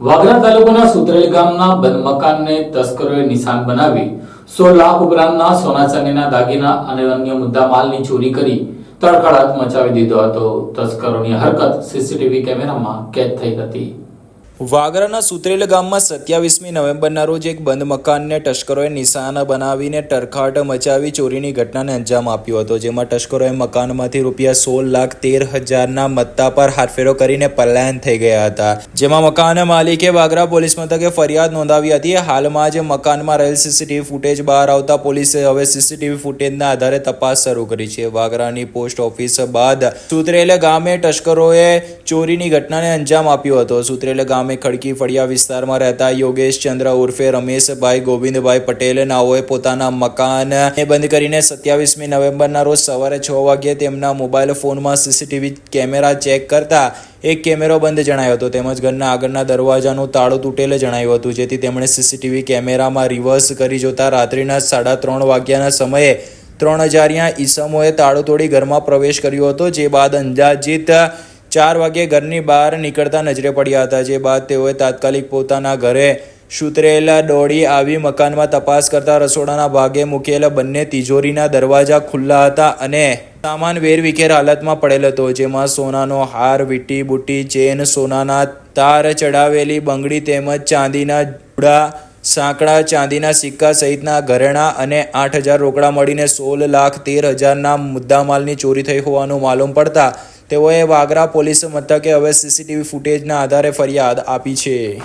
વાગરા તાલુકાના સુત્રેલ ગામના બંધ મકાનને તસ્કરોએ નિશાન બનાવી સો લાખ ઉપરાંતના સોના ચાંદીના દાગીના અને અન્ય મુદ્દા માલની ચોરી કરી તડકડાટ મચાવી દીધો હતો. તસ્કરોની હરકત સીસીટીવી કેમેરામાં કેદ થઈ હતી. વાગરાના સુત્રેલ ગામમાં સત્યાવીસમી નવેમ્બરના રોજ એક બંધ મકાનને ટશ્કરોએ નિશાના બનાવીને ટરખાટ મચાવી ચોરીની ઘટનાને અંજામ આપ્યો હતો, જેમાં ટશ્કરોએ મકાનમાંથી રૂપિયા સોળ લાખ તેર હજારના મત્તા પર હાથફેરો કરીને પલાયન થઈ ગયા હતા. જેમાં મકાન માલિકે વાગરા પોલીસ મથકે ફરિયાદ નોંધાવી હતી. હાલમાં જ મકાનમાં રહેલ સીસીટીવી ફૂટેજ બહાર આવતા પોલીસે હવે સીસીટીવી ફૂટેજના આધારે તપાસ શરૂ કરી છે. વાગરાની પોસ્ટ ઓફિસ બાદ સુત્રેલ ગામે ટસ્કરોએ ચોરીની ઘટનાને અંજામ આપ્યો હતો. સુત્રેલ ગામે ખડકી ફળિયા વિસ્તારમાં રહેતા યોગેશ ચંદ્ર ઉર્ફે રમેશભાઈ ગોવિંદભાઈ પટેલ નાઓએ પોતાના મકાન બંધ કરીને સત્યાવીસમી નવેમ્બરના રોજ સવારે છ વાગ્યે તેમના મોબાઈલ ફોનમાં સીસીટીવી કેમેરા ચેક કરતા એક કેમેરો બંધ જણાયો હતો. તેમજ ઘરના આગળના દરવાજાનું તાળું તૂટેલ જણાયું હતું. જેથી તેમણે સીસીટીવી કેમેરામાં રિવર્સ કરી જોતા રાત્રિના સાડા ત્રણ વાગ્યાના સમયે ત્રણ હજારિયા ઈસમોએ તાળું તોડી ઘરમાં પ્રવેશ કર્યો હતો. જે બાદ અંદાજિત ચાર વાગ્યે ઘરની બહાર નીકળતા નજરે પડ્યા હતા. જે બાદ તેઓએ તાત્કાલિક પોતાના ઘરે સુતરેલા દોડી આવી મકાનમાં તપાસ કરતા રસોડાના ભાગે મૂકેલા બંને તિજોરીના દરવાજા ખુલ્લા હતા અને સામાન વેરવિખેર હાલતમાં પડેલ હતો, જેમાં સોનાનો હાર વીટી બુટી ચેન, સોનાના તાર ચડાવેલી બંગડી તેમજ ચાંદીના જુડા, સાંકડા, ચાંદીના સિક્કા સહિતના ઘરેણાં અને આઠ હજાર રોકડા મળીને સોળ લાખ તેર હજારના મુદ્દામાલની ચોરી થઈ હોવાનું માલુમ પડતા તેઓએ વાગરા પોલીસ મથકે હવે સીસીટીવી ફૂટેજના આધારે ફરિયાદ આપી છે.